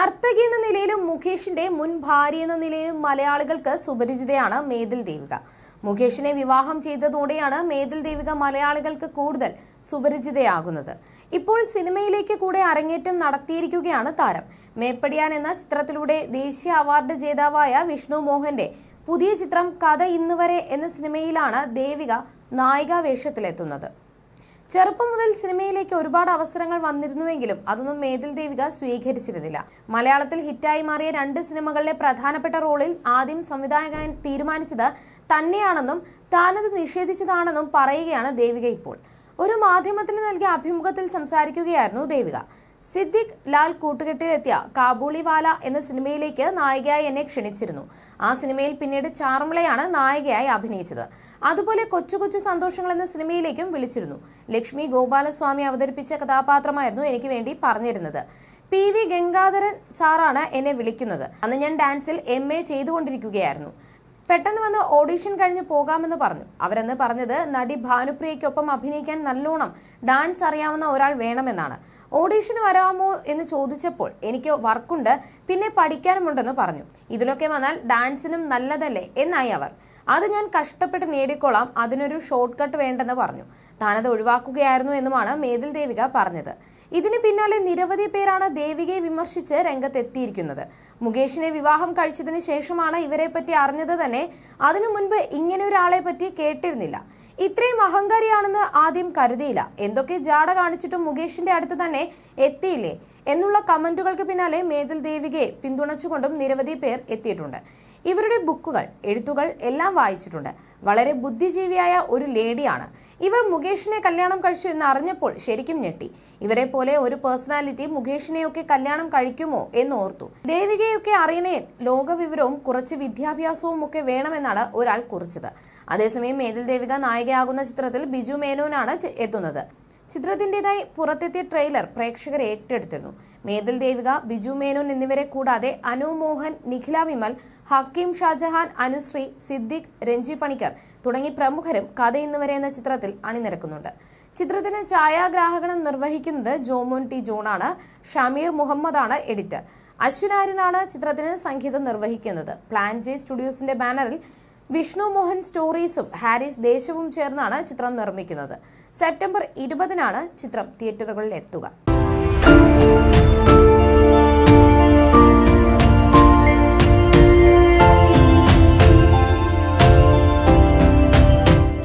നായകി എന്ന നിലയിലും മുകേഷിന്റെ മുൻ ഭാര്യ എന്ന നിലയിലും മലയാളികൾക്ക് സുപരിചിതയാണ് മേതിൽ ദേവിക. മുകേഷിനെ വിവാഹം ചെയ്തതോടെയാണ് മേതിൽ ദേവിക മലയാളികൾക്ക് കൂടുതൽ സുപരിചിതയാകുന്നത്. ഇപ്പോൾ സിനിമയിലേക്ക് കൂടെ അരങ്ങേറ്റം നടത്തിയിരിക്കുകയാണ് താരം. മേപ്പടിയാൻ എന്ന ചിത്രത്തിലൂടെ ദേശീയ അവാർഡ് ജേതാവായ വിഷ്ണു മോഹന്റെ പുതിയ ചിത്രം കഥ ഇന്നുവരെ എന്ന സിനിമയിലാണ് ദേവിക നായികാ വേഷത്തിലെത്തുന്നത് ചെറുപ്പം മുതൽ സിനിമയിലേക്ക് ഒരുപാട് അവസരങ്ങൾ വന്നിരുന്നുവെങ്കിലും അതൊന്നും മേതിൽ ദേവിക സ്വീകരിച്ചിരുന്നില്ല. മലയാളത്തിൽ ഹിറ്റായി മാറിയ രണ്ട് സിനിമകളിലെ പ്രധാനപ്പെട്ട റോളിൽ ആദ്യം സംവിധായകൻ തീരുമാനിച്ചത് തന്നെയാണെന്നും താനത് നിഷേധിച്ചതാണെന്നും പറയുകയാണ് ദേവിക ഇപ്പോൾ. ഒരു മാധ്യമത്തിന് നൽകിയ അഭിമുഖത്തിൽ സംസാരിക്കുകയായിരുന്നു ദേവിക. സിദ്ദിഖ് ലാൽ കൂട്ടുകെട്ടിലെത്തിയ കാബൂളിവാല എന്ന സിനിമയിലേക്ക് നായികയായി എന്നെ ക്ഷണിച്ചിരുന്നു. ആ സിനിമയിൽ പിന്നീട് ചാർമിളയാണ് നായികയായി അഭിനയിച്ചത്. അതുപോലെ കൊച്ചു കൊച്ചു സന്തോഷങ്ങൾ എന്ന സിനിമയിലേക്കും വിളിച്ചിരുന്നു. ലക്ഷ്മി ഗോപാലസ്വാമി അവതരിപ്പിച്ച കഥാപാത്രമായിരുന്നു എനിക്ക് വേണ്ടി പറഞ്ഞിരുന്നത്. പി വി ഗംഗാധരൻ സാറാണ് എന്നെ വിളിക്കുന്നത്. അന്ന് ഞാൻ ഡാൻസിൽ എം എ ചെയ്തുകൊണ്ടിരിക്കുകയായിരുന്നു. പെട്ടെന്ന് വന്ന് ഓഡിഷൻ കഴിഞ്ഞ് പോകാമെന്ന് പറഞ്ഞു. അവരെന്ന് പറഞ്ഞത് നടി ഭാനുപ്രിയയ്ക്കൊപ്പം അഭിനയിക്കാൻ നല്ലോണം ഡാൻസ് അറിയാവുന്ന ഒരാൾ വേണമെന്നാണ്. ഓഡീഷന് വരാമോ എന്ന് ചോദിച്ചപ്പോൾ എനിക്ക് വർക്കുണ്ട് പിന്നെ പഠിക്കാനുമുണ്ടെന്ന് പറഞ്ഞു. ഇതിലൊക്കെ വന്നാൽ ഡാൻസിനും നല്ലതല്ലേ എന്നായി അവർ. അത് ഞാൻ കഷ്ടപ്പെട്ട് നേടിക്കോളാം അതിനൊരു ഷോർട്ട് കട്ട് വേണ്ടെന്ന് പറഞ്ഞു. താനത് ഒഴിവാക്കുകയായിരുന്നു എന്നുമാണ് മേതിൽ ദേവിക പറഞ്ഞത്. ഇതിന് പിന്നാലെ നിരവധി പേരാണ് ദേവികയെ വിമർശിച്ച് രംഗത്തെത്തിയിരിക്കുന്നത്. മുകേഷിനെ വിവാഹം കഴിച്ചതിന് ശേഷമാണ് ഇവരെ പറ്റി അറിഞ്ഞത് തന്നെ. അതിനു മുൻപ് ഇങ്ങനെ ഒരാളെ പറ്റി കേട്ടിരുന്നില്ല. ഇത്രയും അഹങ്കാരിയാണെന്ന് ആദ്യം കരുതിയില്ല. എന്തൊക്കെ ജാട കാണിച്ചിട്ടും മുകേഷിന്റെ അടുത്ത് തന്നെ എത്തിയില്ലേ? എന്നുള്ള കമന്റുകൾക്ക് പിന്നാലെ മേതിൽ ദേവികയെ പിന്തുണച്ചുകൊണ്ടും നിരവധി പേർ എത്തിയിട്ടുണ്ട്. ഇവരുടെ ബുക്കുകൾ എഴുത്തുകൾ എല്ലാം വായിച്ചിട്ടുണ്ട്. വളരെ ബുദ്ധിജീവിയായ ഒരു ലേഡിയാണ്. ഇവർ മുകേഷിനെ കല്യാണം കഴിച്ചു എന്ന് അറിഞ്ഞപ്പോൾ ശരിക്കും ഞെട്ടി. ഇവരെ പോലെ ഒരു പേഴ്സണാലിറ്റി മുകേഷിനെയൊക്കെ കല്യാണം കഴിക്കുമോ എന്ന് ഓർത്തു. ദേവികയൊക്കെ അറിയണേൽ ലോകവിവരവും കുറച്ച് വിദ്യാഭ്യാസവും ഒക്കെ വേണമെന്നാണ് ഒരാൾ കുറിച്ചത്. അതേസമയം മേതിൽ ദേവിക നായികയാകുന്ന ചിത്രത്തിൽ ബിജു മേനോനാണ് എത്തുന്നത്. ചിത്രത്തിന്റേതായി പുറത്തെത്തിയ ട്രെയിലർ പ്രേക്ഷകരെ ഏറ്റെടുത്തിരുന്നു. മേതിൽ ദേവിക ബിജു മേനോൻ എന്നിവരെ കൂടാതെ അനു മോഹൻ നിഖില വിമൽ ഹക്കീം ഷാജഹാൻ അനുശ്രീ സിദ്ദിഖ് രഞ്ജി പണിക്കർ തുടങ്ങി പ്രമുഖരും കഥ ഇന്നുവരെ എന്ന ചിത്രത്തിൽ അണിനിരക്കുന്നുണ്ട്. ചിത്രത്തിന് ഛായാഗ്രാഹകനം നിർവഹിക്കുന്നത് ജോമോൻ ടി. ജോണാണ്. ഷമീർ മുഹമ്മദാണ് എഡിറ്റർ. അശ്വിനാര്യനാണ് ചിത്രത്തിന് സംഗീതം നിർവഹിക്കുന്നത്. പ്ലാൻ ജെ സ്റ്റുഡിയോസിന്റെ ബാനറിൽ വിഷ്ണു മോഹൻ സ്റ്റോറീസും ഹാരിസ് ദേശവും ചേർന്നാണ് ചിത്രം നിർമ്മിക്കുന്നത്. സെപ്റ്റംബർ ഇരുപതിനാണ് ചിത്രം തിയേറ്ററുകളിൽ എത്തുക.